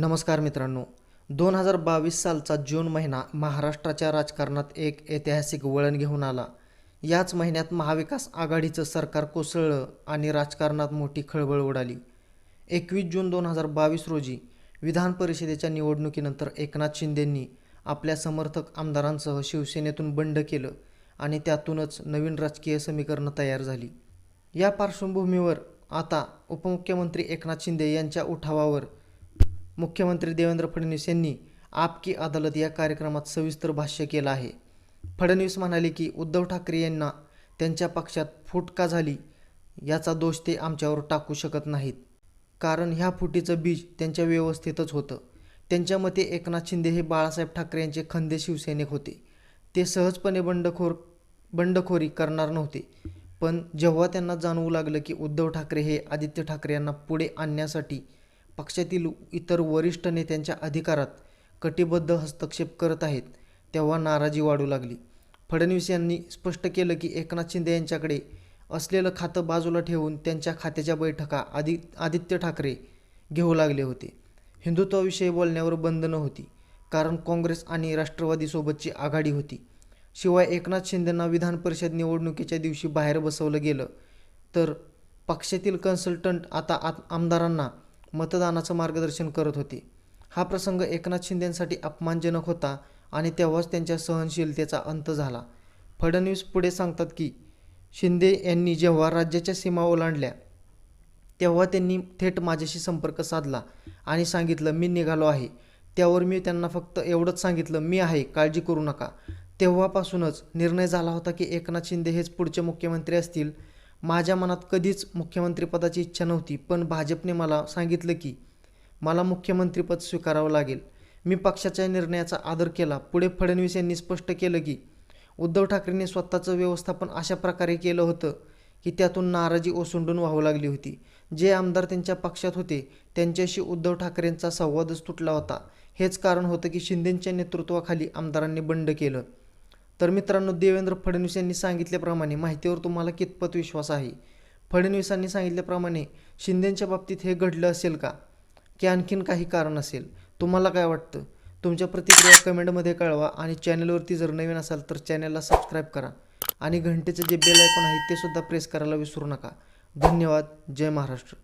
नमस्कार मित्रांनो. दोन हजार बावीस सालचा जून महिना महाराष्ट्राच्या राजकारणात एक ऐतिहासिक वळण घेऊन आला. याच महिन्यात महाविकास आघाडीचं सरकार कोसळलं आणि राजकारणात मोठी खळबळ उडाली. एकवीस जून दोन हजार बावीस रोजी विधान परिषदेच्या निवडणुकीनंतर एकनाथ शिंदेंनी आपल्या समर्थक आमदारांसह शिवसेनेतून बंड केलं आणि त्यातूनच नवीन राजकीय समीकरणं तयार झाली. या पार्श्वभूमीवर आता उपमुख्यमंत्री एकनाथ शिंदे यांच्या उठावावर मुख्यमंत्री देवेंद्र फडणवीस यांनी आपकी अदालत या कार्यक्रमात सविस्तर भाष्य केलं आहे. फडणवीस म्हणाले की उद्धव ठाकरे यांना त्यांच्या पक्षात फूट का झाली याचा दोष ते आमच्यावर टाकू शकत नाहीत. कारण ह्या फुटीचं बीज त्यांच्या व्यवस्थेतच होतं. त्यांच्या मते एकनाथ शिंदे हे बाळासाहेब ठाकरे यांचे खंदे शिवसैनिक होते. ते सहजपणे बंडखोर बंडखोरी करणार नव्हते. पण जेव्हा त्यांना जाणवू लागलं की उद्धव ठाकरे हे आदित्य ठाकरे यांना पुढे आणण्यासाठी पक्षातील इतर वरिष्ठ नेत्यांच्या अधिकारात कटिबद्ध हस्तक्षेप करत आहेत तेव्हा नाराजी वाढू लागली. फडणवीस यांनी स्पष्ट केलं की एकनाथ शिंदे यांच्याकडे असलेलं खातं बाजूला ठेवून त्यांच्या खात्याच्या बैठका आदि आदित्य ठाकरे घेऊ लागले होते. हिंदुत्वाविषयी बोलण्यावर बंधनं होती कारण काँग्रेस आणि राष्ट्रवादीसोबतची आघाडी होती. शिवाय एकनाथ शिंदेंना विधान परिषद निवडणुकीच्या दिवशी बाहेर बसवलं गेलं तर पक्षातील कन्सल्टंट आता आत आमदारांना मतदानाचं मार्गदर्शन करत होते. हा प्रसंग एकनाथ शिंदेंसाठी अपमानजनक होता आणि तेव्हाच त्यांच्या सहनशीलतेचा अंत झाला. फडणवीस पुढे सांगतात की शिंदे यांनी जेव्हा राज्याच्या सीमा ओलांडल्या तेव्हा त्यांनी थेट माझ्याशी संपर्क साधला आणि सांगितलं मी निघालो आहे. त्यावर मी त्यांना फक्त एवढंच सांगितलं मी आहे काळजी करू नका. तेव्हापासूनच निर्णय झाला होता की एकनाथ शिंदे हेच पुढचे मुख्यमंत्री असतील माझ्या मनात कधीच मुख्यमंत्रीपदाची इच्छा नव्हती पण भाजपने मला सांगितलं की मला मुख्यमंत्रीपद स्वीकारावं लागेल. मी पक्षाच्या निर्णयाचा आदर केला. पुढे फडणवीस यांनी स्पष्ट केलं की उद्धव ठाकरेंनी स्वतःचं व्यवस्थापन अशा प्रकारे केलं होतं की त्यातून नाराजी ओसंडून वाहू लागली होती. जे आमदार त्यांच्या पक्षात होते त्यांच्याशी उद्धव ठाकरेंचा संवादच तुटला होता. हेच कारण होतं की शिंदेंच्या नेतृत्वाखाली आमदारांनी बंड केलं. तर मित्रांनो देवेंद्र फडणवीस यांनी सांगितल्याप्रमाणे माहितीवर तुम्हाला कितपत विश्वास आहे? फडणवीसांनी सांगितल्याप्रमाणे शिंदेंच्या बाबतीत हे घडलं असेल का? की आणखीन काही कारण असेल? तुम्हाला काय वाटतं? तुमच्या प्रतिक्रिया कमेंटमध्ये कळवा आणि चॅनलवरती जर नवीन असाल तर चॅनलला सबस्क्राईब करा आणि घंटेचं जे बेल आयकॉन आहे ते सुद्धा प्रेस करायला विसरू नका. धन्यवाद. जय महाराष्ट्र.